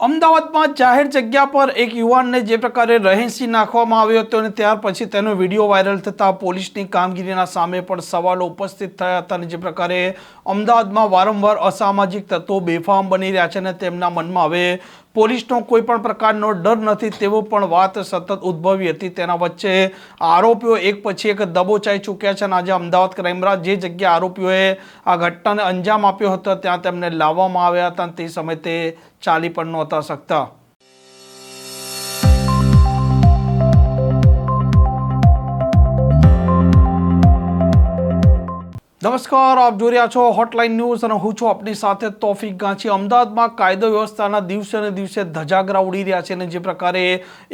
અમદાવાદમાં જાહેર જગ્યા પર એક યુવાનને જે પ્રકારે રહેસી નાખવામાં આવ્યો હતો અને ત્યાર પછી તેનો વીડિયો વાયરલ થતાં પોલીસની કામગીરીના સામે પણ સવાલો ઉપસ્થિત થયા હતા અને જે પ્રકારે અમદાવાદમાં વારંવાર અસામાજિક તત્વો બેફામ બની રહ્યા છે અને તેમના મનમાં હવે પોલીસનો કોઈ પણ પ્રકારનો ડર નથી તેવો પણ વાત સતત ઉદ્ભવી હતી. તેના વચ્ચે આરોપીઓ એક પછી એક દબોચાઈ ચૂક્યા છે અને આજે અમદાવાદ ક્રાઇમ બ્રાન્ચ જે જગ્યાએ આરોપીઓએ આ ઘટનાને અંજામ આપ્યો હતો, ત્યાં તેમને લાવવામાં આવ્યા હતા તે સમયે તે ચાલી પણ નહોતા શકતા. નમસ્કાર, આપ જોઈ રહ્યા છો હોટલાઇન ન્યૂઝ અને હું છું આપની સાથે તોફિક ગાંચી. અમદાવાદમાં કાયદો વ્યવસ્થાના દિવસે ને દિવસે ધજાગરા ઉડી રહ્યા છે અને જે પ્રકારે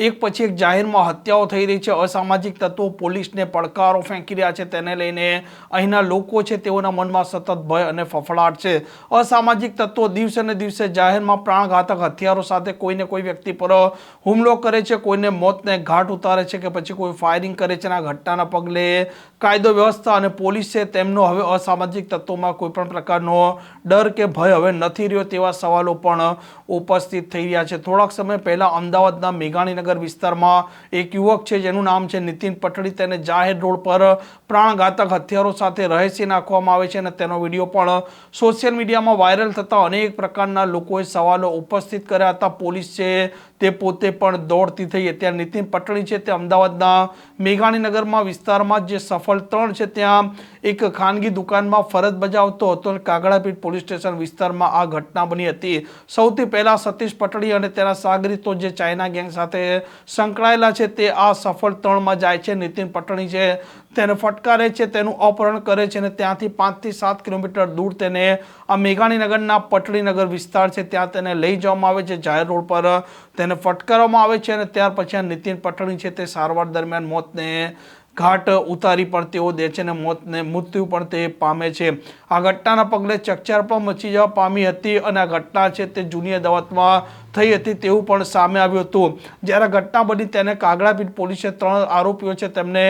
એક પછી એક જાહેરમાં હત્યાઓ થઈ રહી છે, અસામાજિક તત્વો પોલીસને પડકારો ફેંકી રહ્યા છે, તેને લઈને અહીંના લોકો છે તેઓના મનમાં સતત ભય અને ફફડાટ છે. અસામાજિક તત્વો દિવસે ને દિવસે જાહેરમાં પ્રાણઘાતક હથિયારો સાથે કોઈને કોઈ વ્યક્તિ પર હુમલો કરે છે, કોઈને મોતને ઘાટ ઉતારે છે કે પછી કોઈ ફાયરિંગ કરે છે અને આ ઘટનાના પગલે કાયદો વ્યવસ્થા અને પોલીસ તેમનો હવે અસામાજિક તત્વોમાં કોઈ પણ પ્રકારનો ડર કે ભય હવે નથી રહ્યો તેવા સવાલો પણ ઉપસ્થિત થઈ રહ્યા છે. થોડાક સમય પહેલા અમદાવાદના મેઘાણીનગર વિસ્તારમાં એક યુવક છે, જેનું નામ છે નીતિન પટડી. તેને જાહેર રોડ પર પ્રાણઘાતક હથિયારો સાથે રહેસી નાખવામાં આવે છે અને તેનો વીડિયો પણ સોશિયલ મીડિયામાં વાયરલ થતા અનેક પ્રકારના લોકોએ સવાલો ઉપસ્થિત કર્યા હતા. પોલીસ છે તે પોતે પણ દોડતી થઈ. અત્યારે નીતિન પટણી છે તે અમદાવાદના મેઘાણીનગરમાં વિસ્તારમાં જે સફળ ત્રણ છે. ત્યાં એક ખાનગી દુકાનમાં ફરજ બજાવતો હતો અને કાગડાપીઠ પોલીસ સ્ટેશન વિસ્તારમાં આ ઘટના બની હતી. સૌથી પહેલા સતીશ પટડી અને તેના સાગરીતો જે ચાઇના ગેંગ સાથે સંકળાયેલા છે તે આ સફળ ત્રણમાં જાય છે. નીતિન પટણી છે તેને ફટકારે છે, તેનું અપહરણ કરે છે અને ત્યાંથી પાંચથી સાત કિલોમીટર દૂર તેને આ મેઘાણીનગરના પટડીનગર વિસ્તાર છે, ત્યાં તેને લઈ જવામાં આવે છે. જાહેર રોડ પર તેને ફટકારવામાં આવે છે અને ત્યાર પછી આ નીતિન પટણી છે તે સારવાર દરમિયાન મોતને ઘાટ ઉતારી પણ તેઓ દે છે અને મોતને મૃત્યુ પણ તે પામે છે. આ ઘટનાના પગલે ચકચાર પણ મચી જવા પામી હતી અને આ ઘટના છે તે જૂની અદાવતમાં થઈ હતી તેવું પણ સામે આવ્યું હતું. જ્યારે ઘટના બની તેને કાગડાપીઠ પોલીસે ત્રણ આરોપીઓ છે તેમને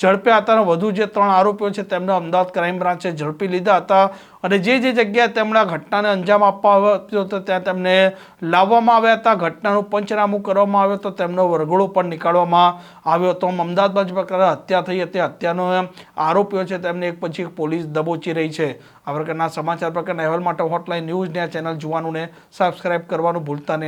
ઝડપ્યા હતા અને વધુ જે ત્રણ આરોપીઓ છે તેમને અમદાવાદ ક્રાઇમ બ્રાન્ચે ઝડપી લીધા હતા અને જે જે જગ્યાએ તેમણે ઘટનાને અંજામ આપવા આવ્યો હતો ત્યાં તેમને લાવવામાં આવ્યા હતા. ઘટનાનું પંચનામું કરવામાં આવ્યો હતો. તેમનો વરઘોડો પણ નીકાળવામાં આવ્યો હતો. અમદાવાદ પ્રકારે હત્યા થઈ હતી. હત્યાનો આરોપીઓ છે તેમને એક પછી એક પોલીસ દબોચી રહી છે. આ પ્રકારના સમાચાર પ્રકારના અહેવાલ માટે હોટલાઇન ન્યૂઝને આ ચેનલ જોવાનું ને સબસ્ક્રાઇબ કરવાનું ભૂલતા નહીં.